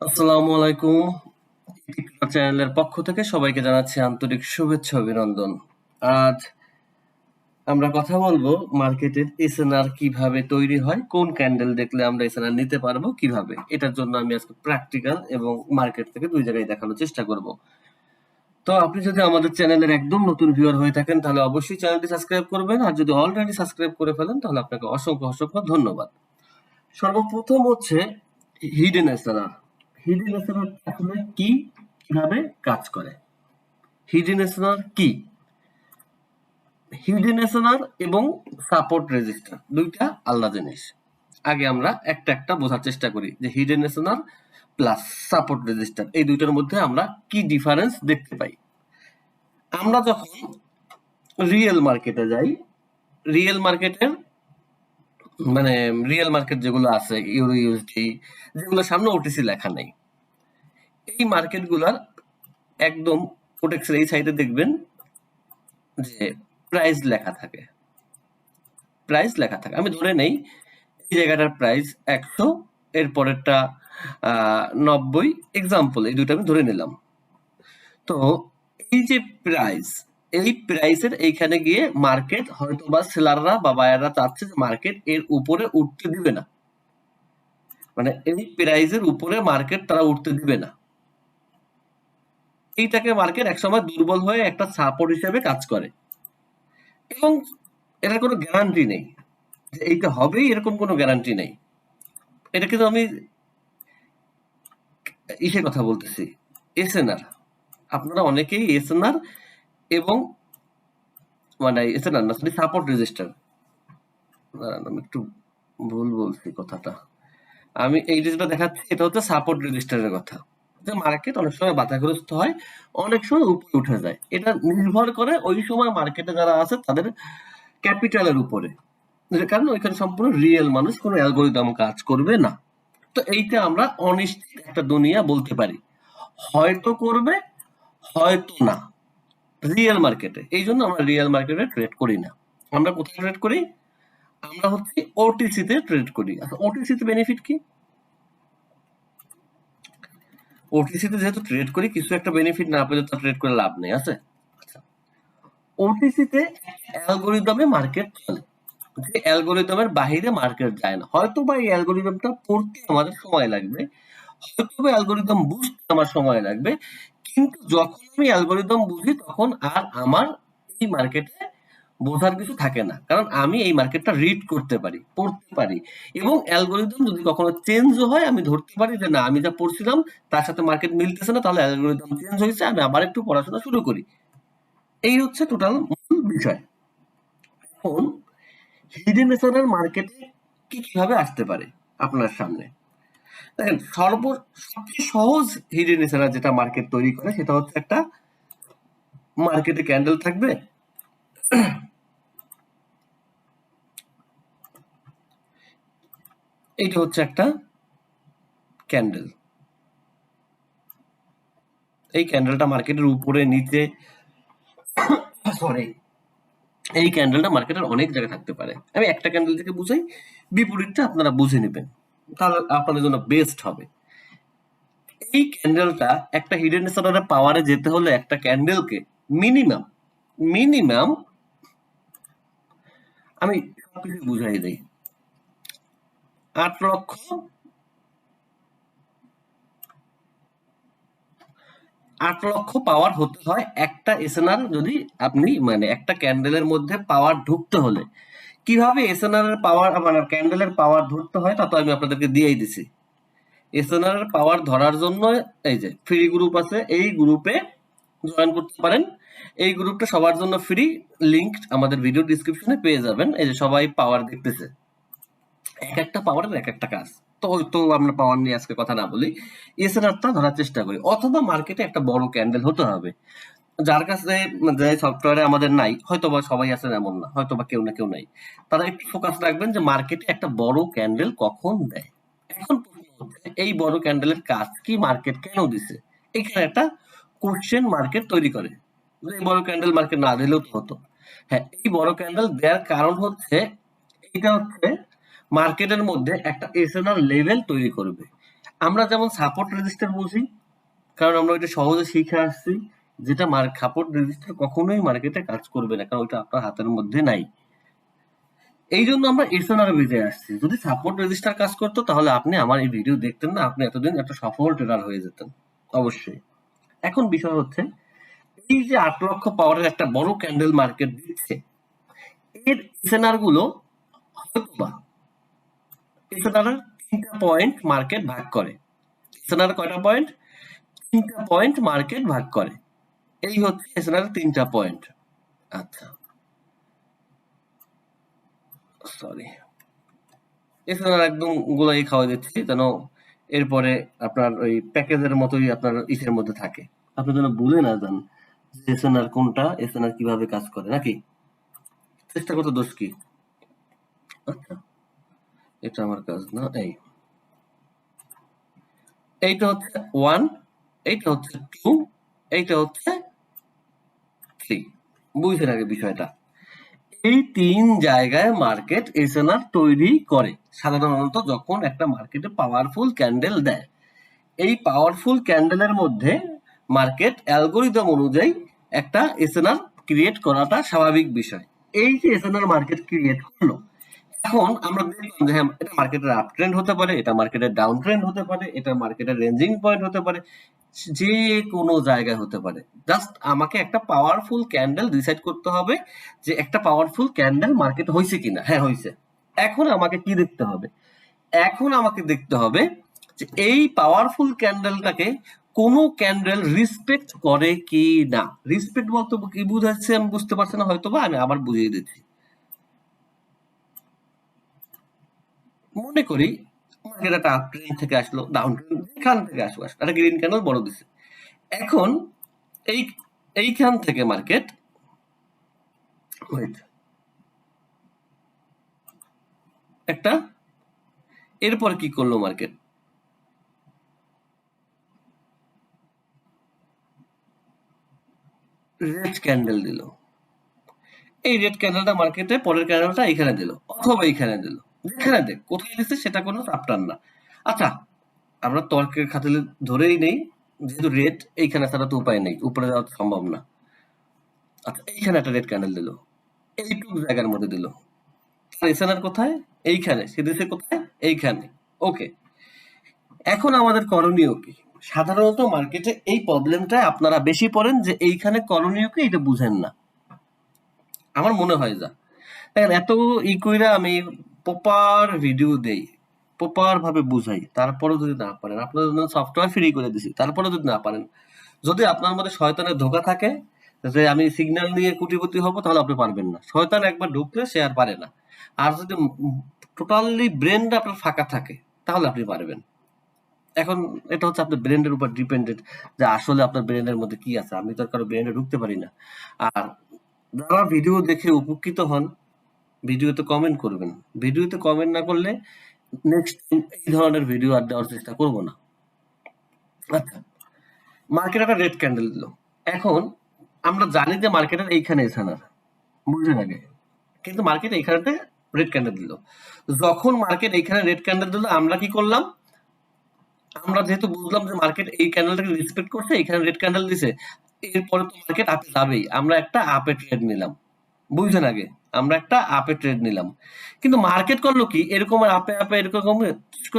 আসসালামু আলাইকুম চ্যানেলের পক্ষ থেকে সবাইকে জানাচ্ছি আন্তরিক শুভেচ্ছা অভিনন্দন। আজ আমরা কথা বলব মার্কেটের এসএনআর কীভাবে তৈরি হয়, কোন ক্যান্ডেল দেখলে আমরা এসএনআর নিতে পারব, কীভাবে? এটার জন্য আমি আজকে প্র্যাকটিক্যাল এবং মার্কেট থেকে দুই জায়গায় দেখানোর চেষ্টা করব। তো আপনি যদি আমাদের চ্যানেলের একদম নতুন ভিউয়ার হয়ে থাকেন, তাহলে অবশ্যই চ্যানেলটি সাবস্ক্রাইব করবেন আর যদি অলরেডি সাবস্ক্রাইব করে ফেলেন, তাহলে আপনাকে অসংখ্য অসংখ্য ধন্যবাদ। সর্বপ্রথম হচ্ছে হিডেন এসএনআর হিডেন এসএনআর আসলে কি? কীভাবে কাজ করে? হিডেন এসএনআর কি? হিডেন এসএনআর এবং সাপোর্ট রেজিস্টার দুইটা আলাদা জিনিস। আগে আমরা একটা একটা বোঝার চেষ্টা করি যে hidden SNR plus support register এই দুইটার মধ্যে আমরা কি ডিফারেন্স দেখতে পাই? আমরা যখন রিয়েল মার্কেটে যাই রিয়েল মার্কেটের মানে রিয়েল মার্কেট যেগুলো আছে ইউরো ইউএসডি যেগুলো সামনে ওটিসি লেখা নেই, এই মার্কেটগুলার একদম ওটেক্সের এই সাইডে দেখবেন যে প্রাইস লেখা থাকে। প্রাইস লেখা থাকে। আমি ধরে নেই, এই জায়গাটার প্রাইস একশো এর পরেরটা নব্বই। এক্সাম্পল এই দুটো আমি ধরে নিলাম। তো এই যে প্রাইস এই প্রাইসের এইখানে গিয়ে মার্কেট হয়তো বা সেলাররা বা বায়াররা চাচ্ছে যে মার্কেট এর উপরে উঠতে দিবে না। মানে এই প্রাইসের উপরে মার্কেট তারা উঠতে দিবে না। এইটাকে মার্কেট একসময় দুর্বল হয়ে একটা সাপোর্ট হিসেবে কাজ করে। এবং এটার কোনো গ্যারান্টি নেই। যে এইটা হবেই এরকম কোনো গ্যারান্টি নেই। এটা কিন্তু আমি ইসে কথা বলতেছি। এসএনআর আপনারা অনেকেই এসএনআর এবং মানে এসএনআর না সরি সাপোর্ট রেজিস্টার আমি একটু ভুল বলছি কথাটা। আমি এই যেটা দেখাচ্ছি, এটা হচ্ছে সাপোর্ট রেজিস্টারের কথা। যে মার্কেট অনেক সময় বাধাগ্রস্ত হয়, অনেক সময় উপরে উঠে যায়। এটা নির্ভর করে ওই সময় মার্কেটে যারা আছে, তাদের ক্যাপিটালের উপরে। কারণ ওইখানে সম্পূর্ণ রিয়েল মানুষ, কোনো অ্যালগোরিদম কাজ করবে না। তো এইটা আমরা অনিশ্চিত একটা দুনিয়া বলতে পারি। হয়তো করবে, হয়তো না। রিয়েল মার্কেটে এই জন্য আমরা রিয়েল মার্কেটে ট্রেড করি না। আমরা কোথায় ট্রেড করি? আমরা হচ্ছে ওটিসিতে ট্রেড করি। আচ্ছা ওটিসিতে বেনিফিট কি? ওটিসিতে যেহেতু ট্রেড করি, কিছু একটা বেনিফিট না পেলে তো ট্রেড করে লাভ নেই, আছে? ওটিসিতে অ্যালগোরিদমে মার্কেট চলে। যে অ্যালগোরিদমের বাহিরে মার্কেট যায় না। হয়তো বা এই অ্যালগোরিদমটা পড়তে আমাদের সময় লাগবে। হয়তো বা অ্যালগোরিদম বুঝতে আমার সময় লাগবে। কিন্তু যখন আমি অ্যালগোরিদম বুঝি, তখন আর আমার এই মার্কেটে বোঝার কিছু থাকে না। কারণ আমি এই মার্কেটটা রিড করতে পারি, পড়তে পারি। এবং অ্যালগোরিদম যদি কখনো চেঞ্জও হয়, আমি ধরতে পারি যে, না, আমি যা পড়ছিলাম, তার সাথে মার্কেট মিলতেছে না, তাহলে অ্যালগোরিদম চেঞ্জ হয়েছে, আমি আবার একটু পড়াশোনা শুরু করি। এই হচ্ছে টোটাল মূল বিষয়। এখন হিডেন মার্কেটে কি কীভাবে আসতে পারে আপনার সামনে? দেখেন সর্ব সবচেয়ে সহজ হিডেন এসআরআর যেটা মার্কেট তৈরি করে সেটা হচ্ছে একটা মার্কেটে ক্যান্ডেল থাকবে। এইটা হচ্ছে একটা ক্যান্ডেল এই ক্যান্ডেলটা মার্কেটের উপরে, নিচে সরি এই ক্যান্ডেলটা মার্কেটের অনেক জায়গায় থাকতে পারে। আমি একটা ক্যান্ডেল থেকে বুঝাই, বিপরীতটা আপনারা বুঝে নেবেন। তাহলে আপনাদের জন্য বেস্ট হবে। এই ক্যান্ডেলটা একটা হিডেন স্টারের পাওয়ারে যেতে হলে একটা ক্যান্ডেলকে মিনিমাম মিনিমাম আমি সবকিছু বুঝাই দিই। আট লক্ষ আট লক্ষ পাওয়ার হতে হয় একটা এসএনআর যদি আপনি মানে একটা ক্যান্ডেলের মধ্যে পাওয়ার ঢুকতে হলে। কীভাবে এসএনআর এর পাওয়ার মানে ক্যান্ডেলের পাওয়ার ধরতে হয় তা তো আমি আপনাদেরকে দিয়েই দিছি। এসএনআর এর পাওয়ার ধরার জন্য এই যে ফ্রি গ্রুপ আছে, এই গ্রুপে জয়েন করতে পারেন। এই গ্রুপটা সবার জন্য ফ্রি লিংক আমাদের ভিডিও ডিসক্রিপশনে পেয়ে যাবেন। এই যে সবাই পাওয়ার দেখতেছে। এক একটা পাওয়ারের এক একটা কাজ। তো তো আমরা পাওয়ার নিয়ে আজকে কথা না বলি। এসএনআরটা ধরার চেষ্টা করি। অথবা মার্কেটে একটা বড় ক্যান্ডেল হতে হবে। যার কাছে যে সফটওয়্যারে আমাদের নাই হয়তো বা সবাই আছেন এমন না হয়তো বা কেউ না কেউ নাই। তারা একটু ফোকাস রাখবেন যে মার্কেটে একটা বড় ক্যান্ডেল কখন দেয়। এখন এই বড় ক্যান্ডেলের কাজ কি মার্কেট কেন দিছে? এখানে একটা কোশ্চেন মার্কেট তৈরি করে। এই বড় ক্যান্ডেল মার্কেট না দিলেও তো হতো। হ্যাঁ এই বড় ক্যান্ডেল দেওয়ার কারণ হচ্ছে, এটা হচ্ছে মার্কেটের মধ্যে একটা এসএনআর লেভেল তৈরি করবে। আমরা যেমন সাপোর্ট রেজিস্টার বুঝি, কারণ আমরা ওইটা সহজে শিখে আসছি। যেটা মার সাপোর্ট রেজিস্টার কখনোই মার্কেটে কাজ করবে না, কারণ ওইটা আপনার হাতের মধ্যে নাই। এই জন্য আমরা এসএনআর বেজে আসছি। যদি সাপোর্ট রেজিস্টার কাজ করতো, তাহলে আপনি আমার এই ভিডিও দেখতেন না, আপনি এতদিন একটা সফল ট্রেডার হয়ে যেতেন। অবশ্যই। এখন বিষয় হচ্ছে, এই যে আট লক্ষ পাওয়ারের একটা বড় ক্যান্ডেল মার্কেট দিচ্ছে, এর এসএনআরগুলো হয়তোবা এসএনআর তিনটা পয়েন্ট মার্কেট ভাগ করে। এসএনআর কয়টা পয়েন্ট তিনটা পয়েন্ট মার্কেট ভাগ করে। এই হচ্ছে এসএনআর তিনটা পয়েন্ট আচ্ছা। সরি এসএনআর একদম গোলাই খাওয়া দিচ্ছি যেন এরপরে আপনার ওই প্যাকেজের মতোই আপনার ইসের মধ্যে থাকে। আপনি যেন ভুলে না যান এসএনআর কোনটা এসএনআর কীভাবে কাজ করে, নাকি? চেষ্টা করতে দোষ কি? আচ্ছা। এটা আমার কাজ না, এই। এইটা হচ্ছে ওয়ান এইটা হচ্ছে টু এইটা হচ্ছে থ্রি বুঝছেন আগে বিষয়টা। এই তিন জায়গায় মার্কেট এসএনআর তৈরি করে। সাধারণত যখন একটা মার্কেটে পাওয়ারফুল ক্যান্ডেল দেয়, এই পাওয়ারফুল ক্যান্ডেলের মধ্যে মার্কেট অ্যালগোরিদম অনুযায়ী একটা এসএনআর ক্রিয়েট করাটা স্বাভাবিক বিষয়। এই যে এসএনআর মার্কেট ক্রিয়েট করল, এখন আমরা দেখলাম যে হ্যাঁ এটা মার্কেটের আপ ট্রেন্ড হতে পারে, এটা মার্কেটের ডাউন ট্রেন্ড হতে পারে, এটা মার্কেটের রেঞ্জিং পয়েন্ট হতে পারে। যে কোনো জায়গায় হতে পারে। জাস্ট আমাকে একটা পাওয়ারফুল ক্যান্ডেল ডিসাইড করতে হবে যে একটা পাওয়ারফুল ক্যান্ডেল মার্কেট হয়েছে কিনা। হ্যাঁ হয়েছে। এখন আমাকে কি দেখতে হবে? এখন আমাকে দেখতে হবে যে এই পাওয়ারফুল ক্যান্ডেলটাকে কোন ক্যান্ডেল রিসপেক্ট করে কি না রিসপেক্ট বলতে কি বুঝাচ্ছে আমি বুঝতে পারছি না হয়তো বা আমি আবার বুঝিয়ে দিচ্ছি। মনে করি মার্কেট একটা আপ থেকে আসলো ডাউন এখান থেকে আসলো একটা গ্রিন ক্যান্ডেল বড় এখন এই, এইখান থেকে মার্কেট একটা, এরপর কি করল মার্কেট রেড ক্যান্ডেল দিল। এই রেড ক্যান্ডেলটা মার্কেটে পরের ক্যান্ডেলটা এখানে দিল, অথবা এইখানে দিল। যেখানে দেখ, কোথায় দিচ্ছে সেটা কোনো চাপটার না। আচ্ছা আমরা তর্কের খাতিলে ধরেই নেই, যেহেতু রেড, এইখানে ছাড়া তো উপায় নেই, উপরে যাওয়া সম্ভব না। আচ্ছা এইখানে একটা রেড ক্যান্ডেল দিল, এইটুকু জায়গার মধ্যে দিল। এসএনআর কোথায়? এইখানে, সে দিচ্ছে কোথায়? এইখানে। ওকে, এখন আমাদের করণীয় কি? সাধারণত মার্কেটে এই প্রবলেমটা আপনারা বেশি পড়েন যে এইখানে করণীয় কি এটা বুঝেন না। আমার মনে হয় যা। দেখেন, এত ই কইরা আমি প্রপার ভিডিও দেই প্রপার ভাবে বুঝাই তারপরে যদি না পারেন আপনার জন্য সফটওয়্যার ফ্রি করে দিছি তারপরে যদি না পারেন, যদি আপনার মধ্যে শয়তানের ধোকা থাকে, যে আমি সিগন্যাল নিয়ে কুটিপতি হব, তাহলে আপনি পারবেন না। শয়তান একবার ঢুকলে সে আর পারে না। আর যদি টোটালি ব্রেনটা আপনার ফাঁকা থাকে, তাহলে আপনি পারবেন। এখন এটা হচ্ছে আপনার ব্রেনের উপর ডিপেন্ডেন্ট যে আসলে আপনার ব্রেনের মধ্যে কি আছে? আমি তো কারও ব্রেনে ঢুকতে পারি না। আর যারা ভিডিও দেখে উপকৃত হন ভিডিওতে কমেন্ট করবেন। ভিডিওতে কমেন্ট না করলে নেক্সট এই ধরনের ভিডিও আর দেওয়ার চেষ্টা করব না। আচ্ছা মার্কেট একটা রেড ক্যান্ডেল দিল। এখন আমরা জানি যে মার্কেটের এইখানে এখানার বুঝলেন আগে? কিন্তু মার্কেট এইখানেতে রেড ক্যান্ডেল দিল। যখন মার্কেট এইখানে রেড ক্যান্ডেল দিল, আমরা কি করলাম? আমরা যেহেতু বুঝলাম যে মার্কেট এই ক্যান্ডেলটাকে রেসপেক্ট করছে এখানে রেড ক্যান্ডেল দিছে, এরপরে তো মার্কেট আপে যাবেই। আমরা একটা আপে ট্রেড নিলাম। বুঝছেন আগে। আমরা একটা আপে ট্রেড নিলাম। কিন্তু মার্কেট করল কি? এরকম আপে আপে, এরকম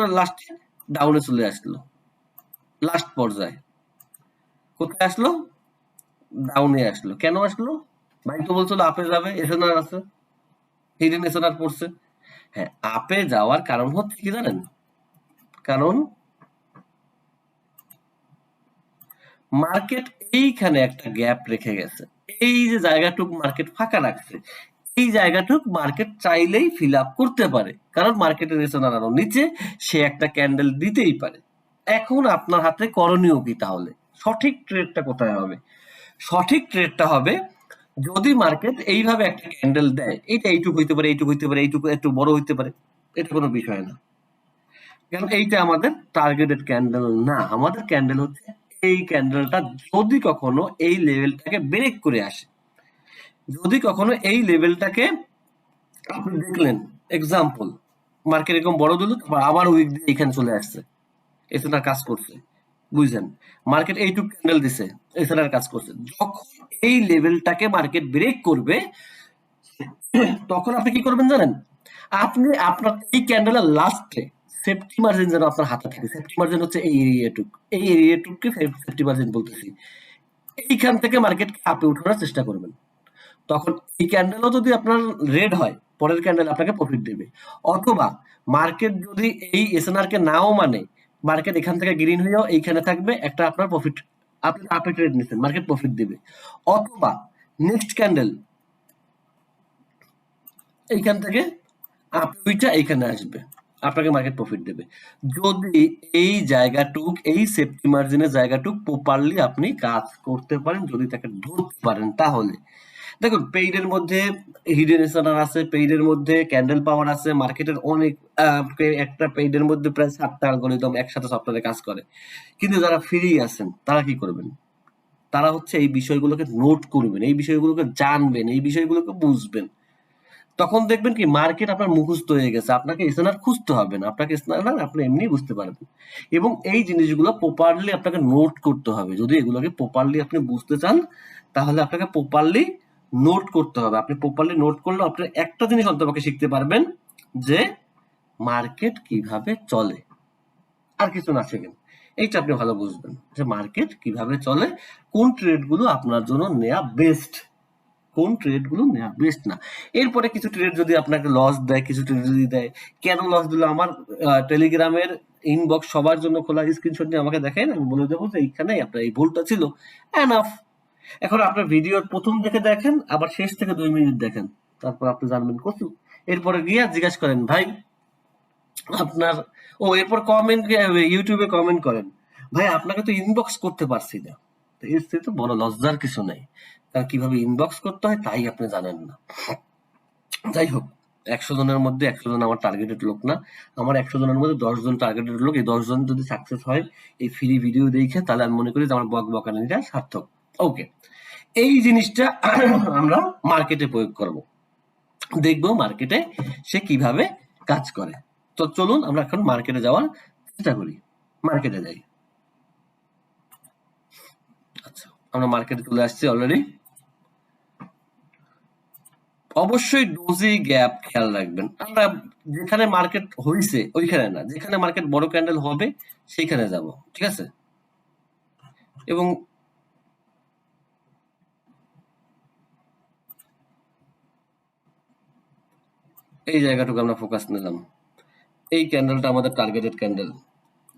লাস্টে ডাউনে চলে আসলো। লাস্ট পর্যায়ে। কোথায় আসলো? ডাউনে আসলো। কেন আসলো? ভাই তো বলছিল আপে যাবে এসএনআর আছে। হিডেন এসএনআর পড়ছে। হ্যাঁ আপে যাওয়ার কারণ হচ্ছে কি জানেন? কারণ মার্কেট এইখানে একটা গ্যাপ রেখে গেছে। এই যে জায়গাটুক মার্কেট ফাঁকা রাখছে, এই জায়গাটুক মার্কেট চাইলেই ফিল আপ করতে পারে। কারণ মার্কেটের রেশনার আরও নিচে, সে একটা ক্যান্ডেল দিতেই পারে। এখন আপনার হাতে করণীয় কি তাহলে? সঠিক ট্রেডটা কোথায় হবে? সঠিক ট্রেডটা হবে, যদি মার্কেট এইভাবে একটা ক্যান্ডেল দেয়, এটা এইটুকু হইতে পারে, এইটুকু হইতে পারে, এইটুকু একটু বড় হইতে পারে, এটা কোনো বিষয় না। কারণ এইটা আমাদের টার্গেটেড ক্যান্ডেল না। আমাদের ক্যান্ডেল হচ্ছে এই ক্যান্ডেলটা যদি কখনো এই লেভেলটাকে ব্রেক করে আসে। যদি কখনো এই লেভেলটাকে আপনি দেখলেন এক্সাম্পল মার্কেট এরকম বড় দিল, তারপর আবার উইক দিয়ে এখানে চলে আসছে। এসএনআর কাজ করছে বুঝছেন মার্কেট এইটুক ক্যান্ডেল দিছে এসএনআর কাজ করছে। যখন এই লেভেলটাকে মার্কেট ব্রেক করবে, তখন আপনি কি করবেন জানেন? আপনি আপনার এই ক্যান্ডেলের লাস্টে সেফটি মার্জিন যেন আপনার হাতে থাকে সেফটি মার্জিন হচ্ছে এই এরিয়াটুক এই এরিয়াটুককে সেফটি মার্জিন বলতেছি। এইখান থেকে মার্কেটকে আপে উঠানোর চেষ্টা করবেন। তখন এই ক্যান্ডেলও যদি আপনার রেড হয়, পরের ক্যান্ডেল আপনাকে প্রফিট দেবে। অথবা মার্কেট যদি এই এসএনআর কে নাও মানে মার্কেট এখান থেকে গ্রিন হয়েও এইখানে থাকবে, একটা আপনার প্রফিট আপনি আপে ট্রেড নিচ্ছেন মার্কেট প্রফিট দেবে। অথবা নেক্সট ক্যান্ডেল এইখান থেকে আপে ওইটা এইখানে আসবে। আপনাকে মার্কেট প্রফিট দেবে। যদি এই জায়গাটুক, এই সেফটি মার্জিনের জায়গাটুক প্রপারলি আপনি কাজ করতে পারেন, যদি তাকে ধরতে পারেন তাহলে। দেখুন পেইডের মধ্যে হিডেন এসএনআর আছে পেইডের মধ্যে ক্যান্ডেল পাওয়ার আছে মার্কেটের অনেক একটা পেইডের মধ্যে প্রায় সাতটা অ্যালগোরিদম একসাথে সফটওয়্যারে কাজ করে। কিন্তু যারা ফ্রি আছেন, তারা কি করবেন? তারা হচ্ছে এই বিষয়গুলোকে নোট করবেন, এই বিষয়গুলোকে জানবেন, এই বিষয়গুলোকে বুঝবেন। তখন দেখবেন কি, মার্কেট আপনার মুখস্থ হয়ে গেছে, আপনাকে এসএনআর খুঁজতে হবে না, আপনাকে এসএনআর আপনি এমনি বুঝতে পারবেন। এবং এই জিনিসগুলো প্রপারলি আপনাকে নোট করতে হবে, যদি এগুলোকে প্রপারলি আপনি বুঝতে চান, তাহলে আপনাকে প্রপারলি নোট করতে হবে। আপনি প্রপারলি নোট করলে আপনি একটা জিনিস অন্তপক্ষে শিখতে পারবেন, যে মার্কেট কীভাবে চলে। আর কিছু না শেখেন। এইটা আপনি ভালো বুঝবেন, যে মার্কেট কীভাবে চলে, কোন ট্রেডগুলো আপনার জন্য নেওয়া বেস্ট কোন ট্রেডগুলো নেওয়া বেস্ট না। এরপরে কিছু ট্রেড যদি আপনাকে লস দেয়, কিছু ট্রেড যদি দেয়, কেন লস দিল? আমার টেলিগ্রামের ইনবক্স সবার জন্য খোলা স্ক্রিনশট নিয়ে আমাকে দেখেন আমি বলে দেবো যে এইখানে আপনার এই ভুলটা ছিল। এনাফ এখন আপনার ভিডিওর প্রথম থেকে দেখেন, আবার শেষ থেকে দুই মিনিট দেখেন। তারপর আপনি জানবেন কত এরপরে গিয়ে জিজ্ঞাসা করেন, ভাই, আপনার, ও, এরপর কমেন্ট ইউটিউবে কমেন্ট করেন, ভাই, আপনাকে তো ইনবক্স করতে পারছি না। এর থেকে তো বড় লজ্জার কিছু নেই। কারণ কীভাবে ইনবক্স করতে হয় তাই আপনি জানেন না। যাই হোক, একশো জনের মধ্যে একশো জন আমার টার্গেটেড লোক না। আমার একশো জনের মধ্যে জন টার্গেটেড লোক। এই জন যদি সাকসেস হয়, এই ফ্রি ভিডিও দেখে, তাহলে আমি মনে করি যে আমার বক বকানিটা সার্থক। ওকে এই জিনিসটা আমরা মার্কেটে প্রয়োগ করব। দেখব মার্কেটে সে কীভাবে কাজ করে। তো চলুন আমরা এখন মার্কেটে যাওয়ার চেষ্টা করি। মার্কেটে যাই। আচ্ছা আমরা মার্কেটে চলে আসছি অলরেডি অবশ্যই ডোজি গ্যাপ খেয়াল রাখবেন। আমরা যেখানে মার্কেট হইছে, ওইখানে না। যেখানে মার্কেট বড় ক্যান্ডেল হবে, সেইখানে যাব, ঠিক আছে? এবং এই জায়গাটুকু আমরা ফোকাস নিলাম। এই ক্যান্ডেলটা আমাদের টার্গেটেড ক্যান্ডেল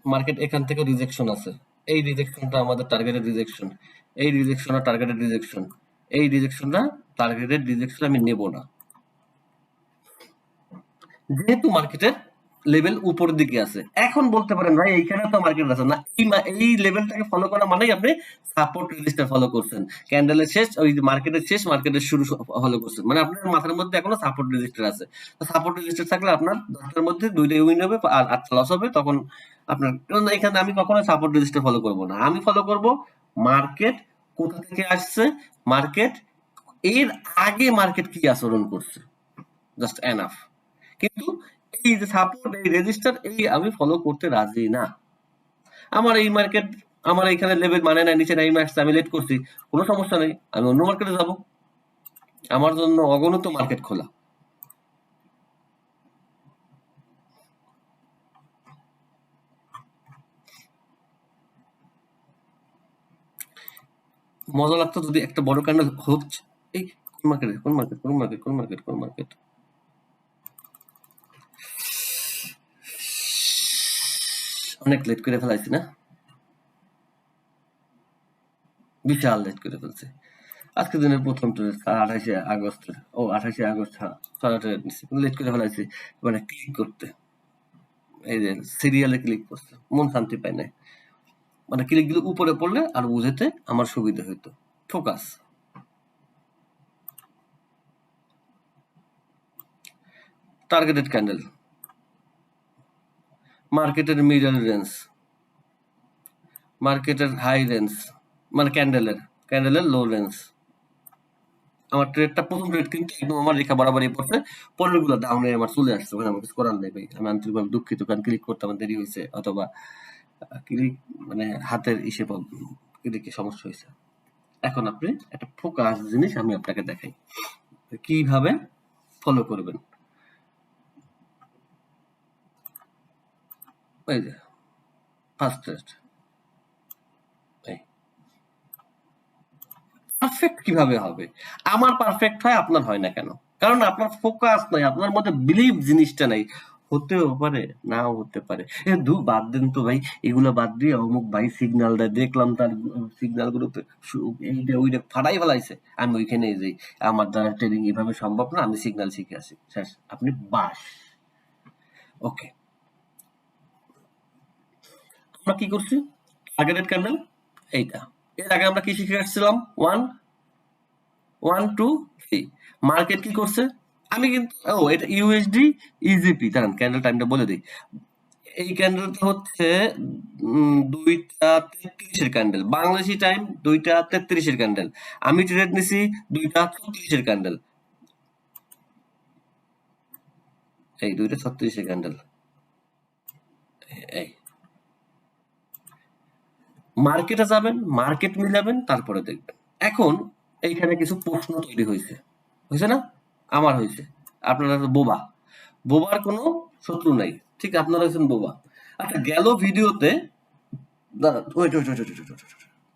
মার্কেট এখান থেকে রিজেকশন আছে। এই রিজেকশনটা আমাদের টার্গেটেড রিজেকশন এই রিজেকশনটা টার্গেটেড রিজেকশন এই রিজেকশনটা টার্গেটেড রিজেকশন আমি নেব না। যেহেতু মার্কেটের লেভেল উপরের দিকে আছে। এখন বলতে পারেন, ভাই, এইখানে তো মার্কেট আছে না। এই এই লেভেলটাকে ফলো করা মানেই আপনি সাপোর্ট রেজিস্টার ফলো করছেন। ক্যান্ডেলের শেষ, ওই মার্কেটের শেষ মার্কেটের শুরু ফলো করছেন। মানে আপনার মাথার মধ্যে এখনও সাপোর্ট রেজিস্টার আছে। সাপোর্ট রেজিস্টার থাকলে আপনার দশটার মধ্যে দুইটা উইন হবে, আর আটটা লস হবে, তখন আপনার কারণ এখানে আমি কখনো সাপোর্ট রেজিস্টার ফলো করব না। আমি ফলো করব মার্কেট কোথা থেকে আসছে মার্কেট এর আগে মার্কেট কি আচরণ করছে? জাস্ট এনাফ কিন্তু এই যে সাপোর্ট এই রেজিস্টার এই আমি ফলো করতে রাজি না। আমার এই মার্কেট আমার এখানে লেভেল মানে না নিচে নাই আসছে আমি লেট করছি, কোনো সমস্যা নেই, আমি অন্য মার্কেটে যাব। আমার জন্য অগণিত মার্কেট খোলা। মজা লাগতো যদি একটা বড় ক্যান্ডেল হচ্ছে এই, কোন মার্কেট কোন মার্কেট কোন মার্কেট কোন মার্কেট কোন মার্কেট অনেক লেট করে ফেলাইছি না? বিশাল লেট করে ফেলছে। আজকে দিনের প্রথম ট্রেড আঠাশে আগস্ট, ও আঠাশে আগস্ট ছটা ট্রেড নিচ্ছি লেট করে ফেলাইছি মানে ক্লিক করতে। এই যে সিরিয়ালে ক্লিক করতে মন শান্তি পায় না মানে ক্লিকগুলো উপরে পড়লে আর বুঝেতে আমার সুবিধা হইতো। ফোকাস টার্গেটেড ক্যান্ডেল মার্কেটের মিডল রেঞ্জ মার্কেটের হাই রেঞ্জ মানে ক্যান্ডেলের ক্যান্ডেলের লো রেঞ্জ আমার ট্রেডটা প্রথম ট্রেড কিন্তু একদম আমার রেখা বরাবরই পড়ছে। পরেরগুলো ডাউনে আমার চলে আসছে। ওখানে আমার কিছু করার নেই ভাই। আমি আন্তরিকভাবে দুঃখিত। কারণ ক্লিক করতে আমার দেরি হয়েছে। অথবা ক্লিক মানে হাতের ইসে ক্লিকে সমস্যা হয়েছে। এখন আপনি একটা ফোকাস জিনিস আমি আপনাকে দেখাই। কীভাবে? ফলো করবেন। এই যে ফার্স্ট পারফেক্ট কীভাবে হবে? আমার পারফেক্ট হয়, আপনার হয় না কেন? কারণ আপনার ফোকাস নাই, আপনার মধ্যে বিলিভ জিনিসটা নাই। হতেও পারে, নাও হতে পারে। এ, দু, বাদ দেন তো ভাই, এগুলো বাদ দিয়ে অমুক ভাই সিগন্যাল দেয়, দেখলাম তার সিগন্যাল গুলোতে এইটা ওইটা ফাটাই ফেলাইছে। আমি ওইখানে যাই, আমার দ্বারা ট্রেনিং এভাবে সম্ভব না, আমি সিগন্যাল শিখে আসি। শেষ, আপনি বাস। ওকে আমরা কি করছি? টার্গেটেড ক্যান্ডেল এইটা। এর আগে আমরা কি শিখে আসছিলাম? One one two three market কি করছে? আমি কিন্তু, ও, এটা ইউএসডি ইজিপি দাঁড়ান ক্যান্ডেল টাইমটা বলে দিই। এই ক্যান্ডেলটা হচ্ছে দুইটা তেত্রিশের ক্যান্ডেল বাংলাদেশি টাইম দুইটা তেত্রিশের ক্যান্ডেল আমি ট্রেড নিছি, দুইটা ছত্রিশের ক্যান্ডেল এই দুইটা ছত্রিশের ক্যান্ডেল এই। মার্কেটে যাবেন, মার্কেট মিলাবেন, তারপরে দেখবেন। এখন এইখানে কিছু প্রশ্ন তৈরি হয়েছে। হয়েছে না? আমার হয়েছে। আপনারা বোবা। বোবার কোনো শত্রু নাই। ঠিক, আপনারা হয়েছেন বোবা। আচ্ছা গেল ভিডিওতে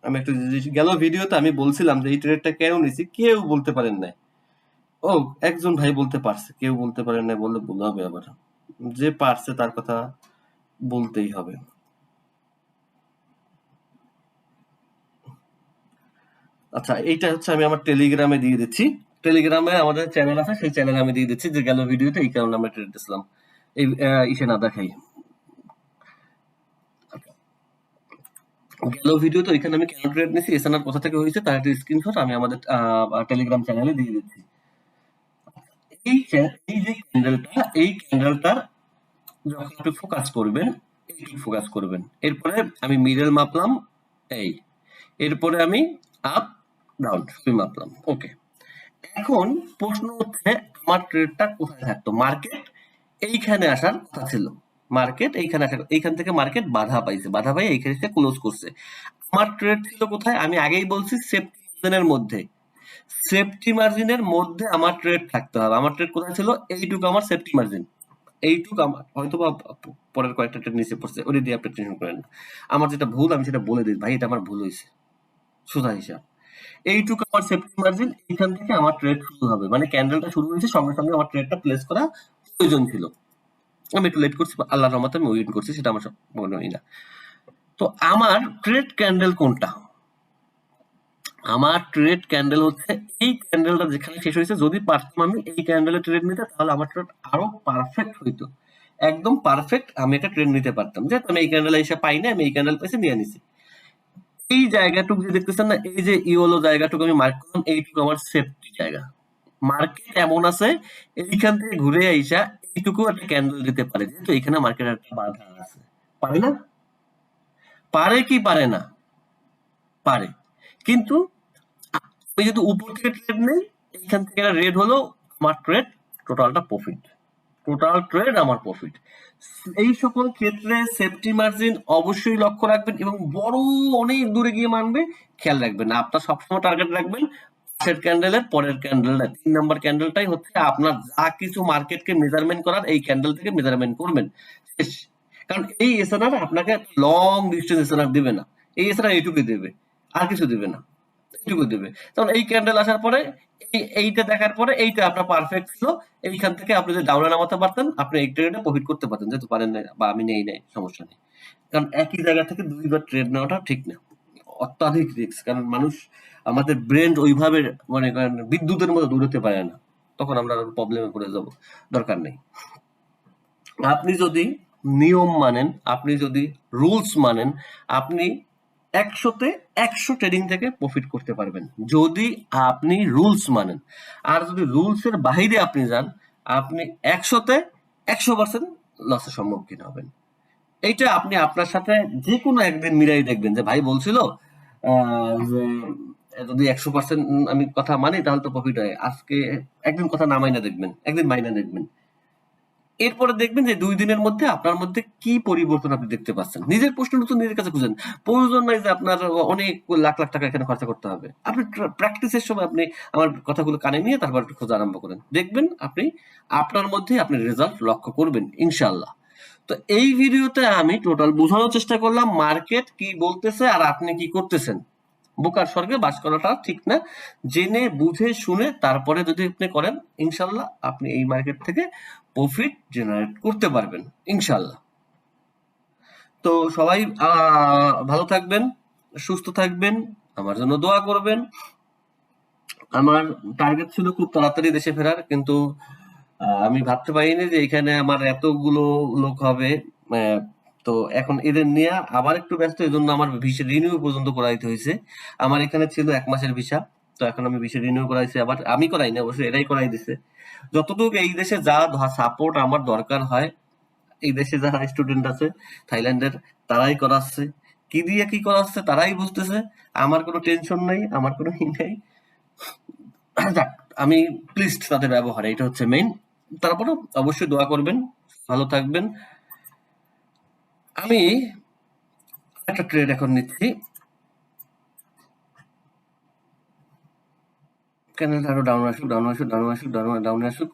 আমি একটু গেল ভিডিওতে আমি বলছিলাম যে এই ট্রেডটা কেন নিয়েছি? কেউ বলতে পারেন না ও, একজন ভাই বলতে পারছে। কেউ বলতে পারেন না বললে ভুল হবে আবার। যে পারছে তার কথা বলতেই হবে। আচ্ছা এইটা হচ্ছে আমি আমার টেলিগ্রামে দিয়ে দিচ্ছি। টেলিগ্রামে আমাদের চ্যানেল আছে, সেই চ্যানেলে আমি দিয়ে দিচ্ছি যে গেল ভিডিওতে এই কারণে আমরা ট্রেড দিছিলাম। এই ইসে না দেখাই। গেল ভিডিও তো এখানে আমি কেন ট্রেড নিছি এসএনআর কোথা থেকে হয়েছে, তার একটা স্ক্রিনশট আমি আমাদের টেলিগ্রাম চ্যানেলে দিয়ে দিচ্ছি। এই এই যে ক্যান্ডেলটা এই ক্যান্ডেলটার যখন আপনি ফোকাস করবেন এইটুকু ফোকাস করবেন। এরপরে আমি মিডল মাপলাম, এই। এরপরে আমি আপ ডাউন সবই মাপলাম ওকে এখন প্রশ্ন হচ্ছে, আমার ট্রেডটা কোথায় থাকতো? মার্কেট এইখানে আসার কথা ছিল। মার্কেট এইখানে আসার, এইখান থেকে মার্কেট বাধা পাইছে। বাধা পাই এইখানে এসে ক্লোজ করছে। আমার ট্রেড ছিল কোথায়? আমি আগেই বলছি সেফটি মার্জিনের মধ্যে। সেফটি মার্জিনের মধ্যে আমার ট্রেড থাকতে হবে। আমার ট্রেড কোথায় ছিল? এইটুকু আমার সেফটি মার্জিন এইটুকু আমার হয়তো বা পরের কয়েকটা ট্রেড নিচে পড়ছে। ওটা দিয়ে আপনি টেনশন করেন না। আমার যেটা ভুল, আমি সেটা বলে দিই। ভাই, এটা আমার ভুল হয়েছে। সোজা হিসাব। এইটুকু আমার সেফটি মার্জিন এইখান থেকে আমার ট্রেড শুরু হবে। মানে ক্যান্ডেলটা শুরু হয়েছে, সঙ্গে সঙ্গে আমার ট্রেডটা প্লেস করা প্রয়োজন ছিল। আমি একটু লেট করছি, আল্লাহর রহমতে আমি ওয়েট করছি, সেটা আমার মনে হয় না। তো আমার ট্রেড ক্যান্ডেল কোনটা? আমার ট্রেড ক্যান্ডেল হচ্ছে, এই ক্যান্ডেলটা যেখানে শেষ হয়েছে, যদি পারতাম আমি এই ক্যান্ডেলে ট্রেড নিতে, তাহলে আমার ট্রেড আরও পারফেক্ট হইতো। একদম পারফেক্ট আমি একটা ট্রেড নিতে পারতাম। যেহেতু আমি এই ক্যান্ডেলে এসে পাই না আমি এই ক্যান্ডেল পেয়েছি নিয়ে নিছি। এই জায়গাটুকু যে দেখতেছেন না, এই যে ইওলো জায়গাটুকু আমি মার্ক করলাম, এইটুকু আমার সেফটি জায়গা। মার্কেট এমন আছে, এইখান থেকে ঘুরে আইসা এইটুকু একটা ক্যান্ডেল দিতে পারে, যেহেতু এখানে মার্কেট একটা বাধা আছে। পারে না? পারে কি পারে না? পারে। কিন্তু আমি যদি উপর থেকে ট্রেড নেই, এইখান থেকে রেড হলো, আমার ট্রেড টোটালটা প্রফিট টোটাল ট্রেড আমার প্রফিট এই সকল ক্ষেত্রে সেফটি মার্জিন অবশ্যই লক্ষ্য রাখবেন এবং বড় অনেক দূরে গিয়ে মানবে, খেয়াল রাখবেন। আপনার সবসময় টার্গেট রাখবেন পাশের ক্যান্ডেলের পরের ক্যান্ডেলটা তিন নাম্বার ক্যান্ডেলটাই হচ্ছে আপনার যা কিছু মার্কেটকে মেজারমেন্ট করার, এই ক্যান্ডেল থেকে মেজারমেন্ট করবেন। শেষ। কারণ এই এসএনআর আপনাকে লং ডিস্টেন্স এসএনআর দিবে না। এই এসএনআর এইটুকু দেবে, আর কিছু দেবে না। এইটুকু দেবে। তখন এই ক্যান্ডেল আসার পরে, এই, এইটা দেখার পরে এইটা আপনার পারফেক্ট ছিল এইখান থেকে আপনি যদি ডাউনে নামাতে পারতেন, আপনি এই ট্রেডে প্রফিট করতে পারতেন। যেহেতু পারেন না বা আমি নেই নাই, সমস্যা নেই। কারণ একই জায়গা থেকে দুইবার ট্রেড নেওয়াটা ঠিক না। অত্যাধিক রিস্ক কারণ মানুষ আমাদের ব্রেন ওইভাবে মনে করেন বিদ্যুতের মতো দৌড়তে পারে না। তখন আমরা প্রবলেমে পড়ে যাব। দরকার নেই। আপনি যদি নিয়ম মানেন, আপনি যদি রুলস মানেন, আপনি একশোতে একশো ট্রেডিং থেকে প্রফিট করতে পারবেন। যদি আপনি রুলস মানেন। আর যদি রুলস এর বাইরে আপনি যান, আপনি একশোতে একশো পার্সেন্ট লসের সম্মুখীন হবেন। এইটা আপনি আপনার সাথে যে কোনো একদিন মিলাই দেখবেন যে ভাই বলছিল যে যদি একশো পার্সেন্ট আমি কথা মানি তাহলে তো প্রফিট হয়। আজকে একদিন কথা না মাইনা দেখবেন, একদিন মাইনা দেখবেন। এরপরে দেখবেন যে দুই দিনের মধ্যে আপনার মধ্যে কি পরিবর্তন আপনি দেখতে পাচ্ছেন? নিজের প্রশ্ন উত্তর নিজের কাছে খুঁজেন। প্রয়োজন নাই যে আপনার অনেক লাখ লাখ টাকা এখানে খরচা করতে হবে। আপনি প্র্যাকটিসের সময় আপনি আমার কথাগুলো কানে নিয়ে তারপর একটু খোঁজা আরম্ভ করেন। দেখবেন আপনি, আপনার মধ্যে আপনি রেজাল্ট লক্ষ্য করবেন ইনশাল্লাহ তো এই ভিডিওতে আমি টোটাল বোঝানোর চেষ্টা করলাম মার্কেট কি বলতেছে আর আপনি কি করতেছেন। বোকার স্বর্গে বাস করাটা ঠিক না। জেনে, বুঝে, শুনে তারপরে যদি আপনি করেন ইনশাল্লাহ আপনি এই মার্কেট থেকে প্রফিট জেনারেট করতে পারবেন ইনশাল্লাহ তো সবাই ভালো থাকবেন, সুস্থ থাকবেন, আমার জন্য দোয়া করবেন। আমার টার্গেট ছিল খুব তাড়াতাড়ি দেশে ফেরার, কিন্তু আমি ভাবতে পারিনি যে এখানে আমার এতগুলো লোক হবে তো এখন এদের নিয়ে আবার একটু ব্যস্ত এই জন্য আমার ভিসা রিনিউ পর্যন্ত করাইতে হয়েছে। আমার এখানে ছিল এক মাসের ভিসা তো এখন আমি ভিসা রিনিউ করাইছি, আবার আমি করাই না অবশ্যই এরাই করাই দিছে। যতটুকু এই দেশে যা সাপোর্ট আমার দরকার হয়, এই দেশে যারা স্টুডেন্ট আছে, থাইল্যান্ডের, তারাই করাচ্ছে। কি দিয়ে কি করাচ্ছে, তারাই বুঝতেছে। আমার কোনো টেনশন নাই, আমার কোনো ই নাই। আমি প্লিজ তাদের ব্যবহার এটা হচ্ছে মেইন তারপরে অবশ্যই দোয়া করবেন, ভালো থাকবেন। আমি একটা ট্রেড এখন নিচ্ছি। ক্যানেল আরও ডাউন আসুক ডাউন আসুক ডাউন আসুক ডাউন ডাউনে আসুক?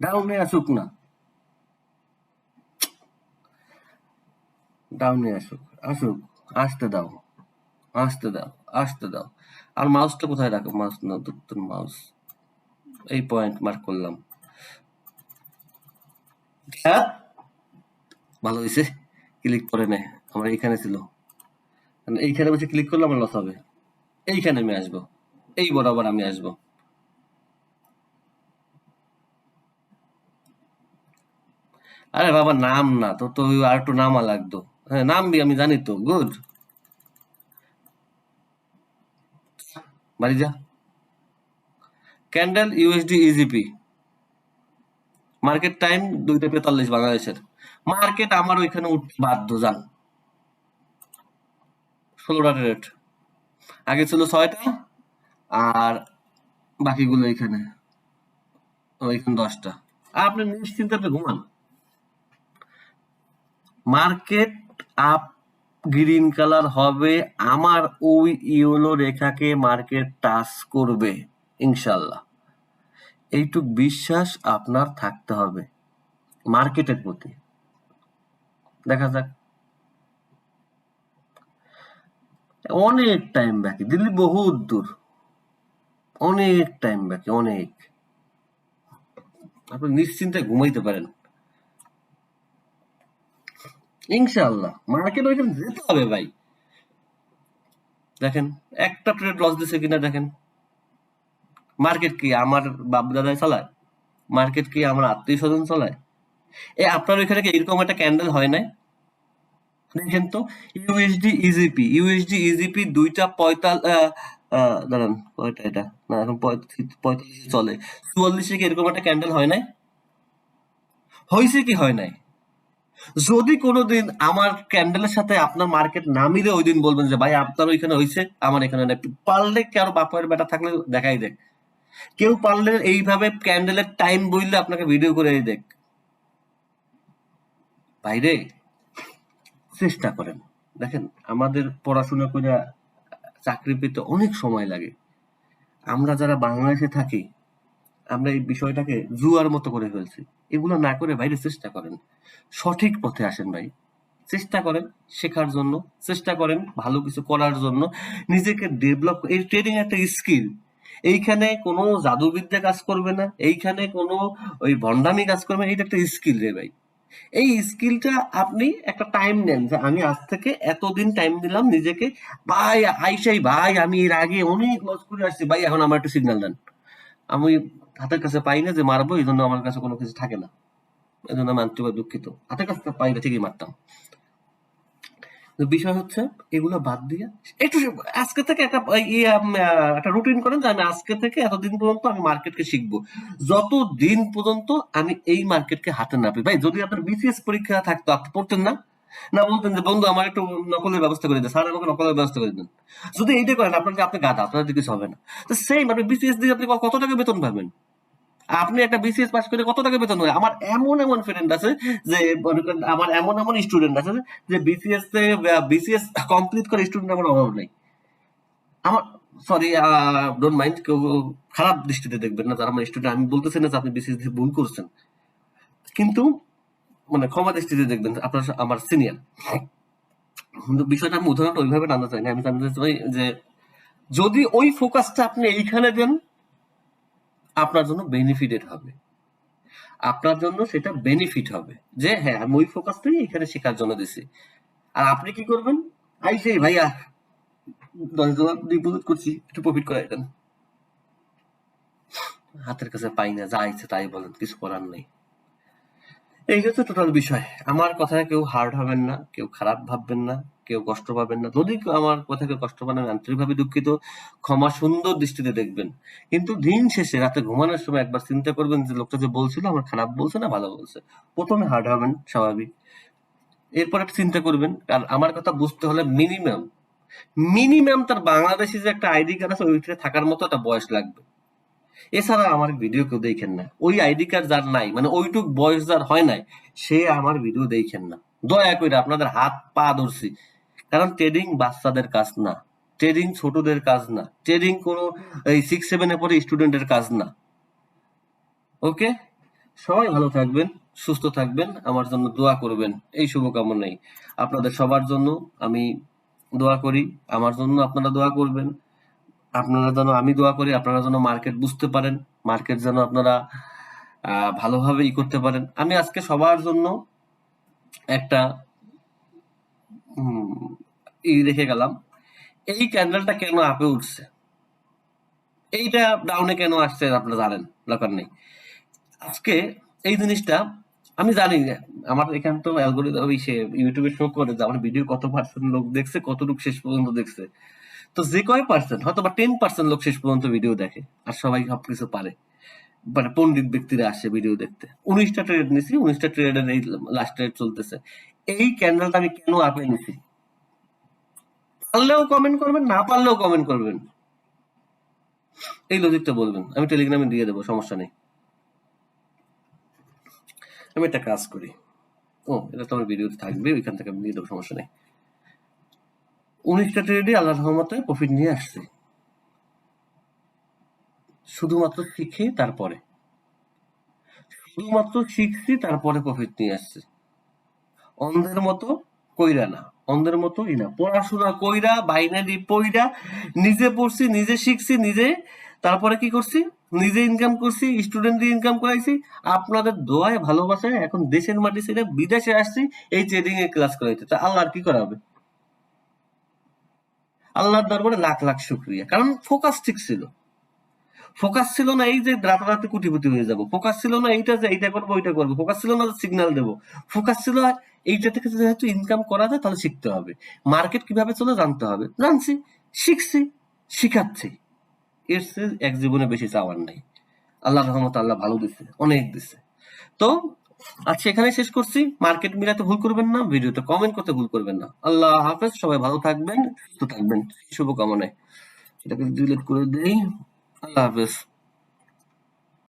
ডাউনে আসুক না। ডাউনে আসুক আসুক আসতে দাও আসতে দাও আসতে দাও। আর মাউসটা কোথায় রাখো? মাউস না তোর মাউস এই পয়েন্ট মার্ক করলাম। ধ্যাৎ, ভালো হয়েছে ক্লিক করে নে। আমার এইখানে ছিল। এইখানে বসে ক্লিক করলে আমার লস হবে। এইখানে আমি আসব। এই বরাবর আমি আসব। আরে বাবা, নাম না তো তো আর একটু নামা লাগতো। হ্যাঁ নামবি আমি জানি তো, গুড। বাড়ি যা। Candle USD EGP market time, দুইটা তেতাল্লিশ বাংলাদেশের। মার্কেট আমার ওইখানে উঠতে বাধ্য যান ষোলোটা রেট। আগে ছিল ছয়টা আর বাকিগুলো এখানে। ওইখানে দশটা। আপনি নিশ্চিন্তে আপনি ঘুমান। মার্কেট আপ গ্রিন কালার হবে। আমার ওই ইয়েলো রেখাকে মার্কেট টাচ করবে ইনশাল্লাহ এইটুক বিশ্বাস আপনার থাকতে হবে, মার্কেটের প্রতি। দেখা যাক। অনেক টাইম বাকি, দিল্লি বহুত দূর। অনেক টাইম বাকি, অনেক। আপনি নিশ্চিন্তে ঘুমাইতে পারেন। ইনশাআল্লাহ, মার্কেট ওইখানে যেতে হবে ভাই। দেখেন, একটা ট্রেড লস দিছে কিনা দেখেন। মার্কেট কি আমার বাপ দাদাই চালায়? মার্কেট কি আমার আত্মীয় স্বজন চালায়? এ, আপনার ওইখানে কি এরকম একটা ক্যান্ডেল হয় নাই? দেখেন তো ইউএসডি ইজিপি ইউএসডি ইজিপি দুইটা পঁয়তাল দাঁড়ান কয়টা এটা। না, এখন পঁয়তাল্লিশে চলে। চুয়াল্লিশে কি এরকম একটা ক্যান্ডেল হয় নাই? হয়েছে কি হয় নাই? যদি কোনোদিন আমার ক্যান্ডেলের সাথে আপনার মার্কেট না মিলে ওই দিন বলবেন যে, ভাই আপনার ওইখানে হয়েছে আমার এখানে নাই। পারলে কারও বাপের বেটা থাকলে দেখাই দেখ। কেউ পারলে এইভাবে ক্যান্ডেলের টাইম বললে আপনাকে ভিডিও করে দেখ। বাইরে, চেষ্টা করেন। দেখেন, আমাদের পড়াশোনা করে চাকরি পেতে অনেক সময় লাগে। আমরা যারা বাংলাদেশে থাকি, আমরা এই বিষয়টাকে জুয়ার মতো করে ফেলছি। এগুলো না করে বাইরে চেষ্টা করেন। সঠিক পথে আসেন ভাই। চেষ্টা করেন শেখার জন্য, চেষ্টা করেন ভালো কিছু করার জন্য। নিজেকে ডেভেলপ এই ট্রেডিং একটা স্কিল এইখানে কোনো জাদুবিদ্যা কাজ করবে না, এইখানে কোনো ওই ভণ্ডামি কাজ করবে না, এটা একটা স্কিল রে ভাই। এই স্কিলটা আপনি একটা টাইম নেন যে আমি আজ থেকে এতদিন টাইম দিলাম নিজেকে, ভাই আইসাই ভাই, আমি এর আগে অনেক লস করে আসছি। ভাই, এখন আমার একটু সিগন্যাল দেন। আমি হাতের কাছে পাই না যে মারবো, এই জন্য আমার কাছে কোনো কিছু থাকে না। এই জন্য আমি আন্তরিক দুঃখিত। হাতের কাছে পাই না, ঠিকই মারতাম। বিষয় হচ্ছে, এগুলো বাদ দিয়ে একটু আজকে থেকে একটা একটা রুটিন করেন যে আমি আজকে থেকে এতদিন পর্যন্ত আমি মার্কেটকে শিখব। যত দিন পর্যন্ত আমি এই মার্কেটকে হাতে না পাই ভাই, যদি আপনার বিসিএস পরীক্ষা থাকতো, আপনি পড়তেন না? না বলতেন যে, বন্ধু, আমার একটু নকলের ব্যবস্থা করে দেন। স্যার আমাকে নকলের ব্যবস্থা করে দেন। যদি এইটা করেন আপনাকে আপনি গাধা, আপনার কিছু হবে না। তো সেম আপনি বিসিএস দিয়ে আপনি কত টাকা বেতন পাবেন? আপনি একটা বিসিএস পাস করে কত টাকা বেতন হয়? আমার এমন এমন ফ্রেন্ড আছে যে আমার এমন এমন স্টুডেন্ট আছে যে বিসিএস বিসিএস কমপ্লিট করে স্টুডেন্ট আমার অভাব নেই। আমার সরি ডোন্ট মাইন্ড কেউ খারাপ দৃষ্টিতে দেখবেন না, যারা আমার স্টুডেন্ট আমি বলতেছি না যে আপনি বিসিএস দিয়ে ভুল করছেন। কিন্তু মানে ক্ষমা দৃষ্টিতে দেখবেন, আপনার আমার সিনিয়র কিন্তু বিষয়টা আমি উদাহরণটা ওইভাবে টানতে চাই না আমি টানতে চাই যে, যদি ওই ফোকাসটা আপনি এইখানে দেন আপনার জন্য বেনিফিটেড হবে। আপনার জন্য সেটা বেনিফিট হবে। যে হ্যাঁ আমি ওই ফোকাসটাই এখানে শেখার জন্য দিছি। আর আপনি কি করবেন? আইসে ভাইয়া, দশ ডলার ডিপোজিট করছি, একটু প্রফিট করাই দেন। হাতের কাছে পাই না, যা ইচ্ছে তাই বলেন, কিছু করার নেই। এই হচ্ছে টোটাল বিষয়। আমার কথায় কেউ হার্ড হবেন না, কেউ খারাপ ভাববেন না। কেউ কষ্ট পাবেন না। যদি আমার কথা কেউ কষ্ট পান, আমি আন্তরিকভাবে দুঃখিত। ক্ষমা সুন্দর দৃষ্টিতে দেখবেন। কিন্তু দিন শেষে, রাতে ঘুমানোর সময় একবার চিন্তা করবেন যে লোকটা যে বলছিল, আমার খারাপ বলছে না, ভালো বলছে। প্রথমে হার্ড হবেন, স্বাভাবিক। এরপর একটা চিন্তা করবেন। আর আমার কথা বুঝতে হলে মিনিমাম মিনিমাম তার বাংলাদেশি যে একটা আইডি কার্ড আছে ওইটাতে থাকার মতো একটা বয়স লাগবে। এছাড়া আমার ভিডিও কেউ দেখেন না। ওই আইডি কার্ড যার নাই মানে ওইটুক বয়স যার হয় নাই, সে আমার ভিডিও দেখেন না। দয়া করে আপনাদের হাত পা ধরছি। কারণ ট্রেডিং বাচ্চাদের কাজ না। ট্রেডিং ছোটদের কাজ না। ট্রেডিং কোনো এই সিক্স সেভেনের পরে স্টুডেন্টের কাজ না। ওকে সবাই ভালো থাকবেন, সুস্থ থাকবেন, আমার জন্য দোয়া করবেন। এই শুভকামনাই। আপনাদের সবার জন্য আমি দোয়া করি, আমার জন্য আপনারা দোয়া করবেন। আপনারা যেন আমি দোয়া করি, আপনারা যেন মার্কেট বুঝতে পারেন মার্কেট যেন আপনারা ভালোভাবে ই করতে পারেন। আমি আজকে সবার জন্য একটা রেখে গেলাম। এই ক্যান্ডেলটা কেন আপে উঠছে? এইটা ডাউনে কেন আসছে আপনারা জানেন, দরকার নেই। আজকে এই জিনিসটা আমি জানি আমার এখানে তো সে ইউটিউবে শো করে যে আমার ভিডিও কত পার্সেন্ট লোক দেখছে, কতটুকু শেষ পর্যন্ত দেখছে। তো যে কয় পার্সেন্ট হয়তো বা টেন পার্সেন্ট লোক শেষ পর্যন্ত ভিডিও দেখে, আর সবাই সবকিছু পারে। মানে পণ্ডিত ব্যক্তিরা আসে ভিডিও দেখতে। উনিশটা ট্রেড নিছি, উনিশটা ট্রেডের এই লাস্ট ট্রেড চলতেছে। এই ক্যান্ডেলটা আমি কেন আপে নিছি? পারলেও কমেন্ট করবেন, না পারলেও কমেন্ট করবেন। এই লজিকটা বলবেন। আমি টেলিগ্রামে দিয়ে দেবো, সমস্যা নেই। আমি একটা কাজ করি। ও, এটা তো আমার ভিডিওতে থাকবে, ওইখান থেকে আমি দিয়ে দেবো, সমস্যা নেই। উনিশটা ট্রেডে আল্লাহ রহমতে প্রফিট নিয়ে আসছে। শুধুমাত্র শিখে তারপরে। শুধুমাত্র শিখছি, তারপরে প্রফিট নিয়ে আসছে। অন্ধের মতো কইরা না। অন্ধের মতোই না। পড়াশোনা কইরা, বাইনারি পইরা, নিজে পড়ছি, নিজে শিখছি, নিজে তারপরে কি করছি? নিজে ইনকাম করছি স্টুডেন্ট দিয়ে ইনকাম করাইছি। আপনাদের দোয়ায়, ভালোবাসায় এখন দেশের মাটি ছেড়ে বিদেশে আসছি, এই ট্রেডিং এর ক্লাস করাইতে। তা আল্লাহ কি করা হবে? আল্লাহর দরবারে লাখ লাখ শুক্রিয়া। কারণ ফোকাস ঠিক ছিল। ফোকাস ছিল না এই যে রাতারাতি কুটিপুটি হয়ে যাব। ফোকাস ছিল না এইটা যে এইটা করব, ওইটা করব। ফোকাস ছিল না যে সিগন্যাল দেবো। ফোকাস ছিল এইটা থেকে যেহেতু ইনকাম করা যায়, তাহলে শিখতে হবে। মার্কেট কীভাবে চলে জানতে হবে। জানছি, শিখছি, শিখাচ্ছি। এর এক জীবনে বেশি চাওয়ার নাই। আল্লাহ রহমত আল্লাহ ভালো দিচ্ছে অনেক দিচ্ছে তো, আজকে এখানে শেষ করছি। মার্কেট মিলাতে ভুল করবেন না, ভিডিওতে কমেন্ট করতে ভুল করবেন না। আল্লাহ হাফেজ, সবাই ভালো থাকবেন, সুস্থ থাকবেন। শুভকামনায়। এটাকে ডিলিট করে দেই। আল্লাহ হাফেজ।